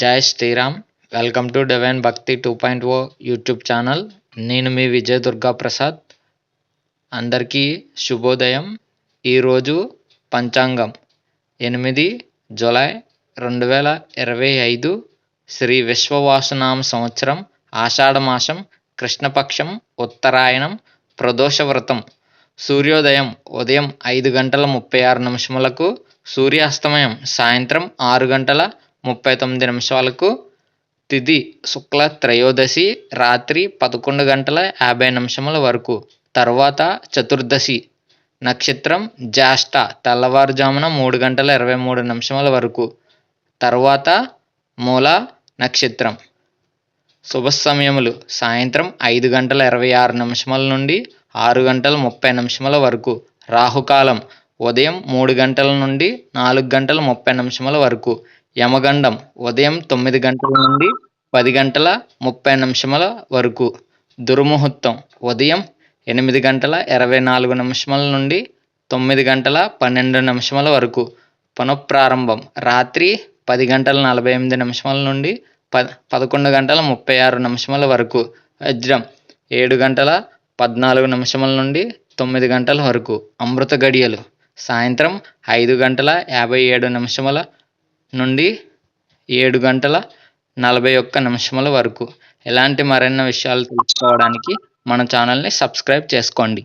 జై Sriram. Welcome to divine bhakti two point O YouTube channel. నేను మీ విజయ్ దుర్గా ప్రసాద్. అందరికీ శుభోదయం. ఈరోజు పంచాంగం ఎనిమిది జులై రెండు వేల ఇరవై ఐదు శ్రీ విశ్వవాసునామ సంవత్సరం ఆషాఢమాసం కృష్ణపక్షం ఉత్తరాయణం ప్రదోష వ్రతం సూర్యోదయం ఉదయం ఐదు గంటల ముప్పై ఆరు నిమిషములకు సూర్యాస్తమయం సాయంత్రం ఆరు గంటల ముప్పై తొమ్మిది నిమిషాలకు తిథి శుక్ల త్రయోదశి రాత్రి పదకొండు గంటల యాభై నిమిషముల వరకు. తర్వాత చతుర్దశి నక్షత్రం జ్యేష్ఠ తెల్లవారుజామున మూడు గంటల ఇరవై మూడు నిమిషముల వరకు. తర్వాత మూల నక్షత్రం శుభ సమయములు సాయంత్రం ఐదు గంటల ఇరవై ఆరు నిమిషముల నుండి ఆరు గంటల ముప్పై నిమిషముల వరకు. రాహుకాలం ఉదయం మూడు గంటల నుండి నాలుగు గంటల ముప్పై నిమిషముల వరకు. యమగండం ఉదయం తొమ్మిది గంటల నుండి పది గంటల ముప్పై నిమిషముల వరకు. దుర్ముహూర్తం ఉదయం ఎనిమిది గంటల ఇరవై నాలుగు నిమిషముల నుండి తొమ్మిది గంటల పన్నెండు నిమిషముల వరకు. పునఃప్రారంభం రాత్రి పది గంటల నలభై ఎనిమిది నిమిషముల నుండి ప పదకొండు గంటల ముప్పై ఆరు నిమిషముల వరకు. వజ్రం ఏడు గంటల పద్నాలుగు నిమిషముల నుండి తొమ్మిది గంటల వరకు. అమృత గడియలు సాయంత్రం ఐదు గంటల యాభై ఏడు నిమిషముల నుండి ఏడు గంటల నలభై ఒక్క నిమిషముల వరకు. ఇలాంటి మరిన్ని విషయాలు తెలుసుకోవడానికి మన ఛానల్ని సబ్స్క్రైబ్ చేసుకోండి.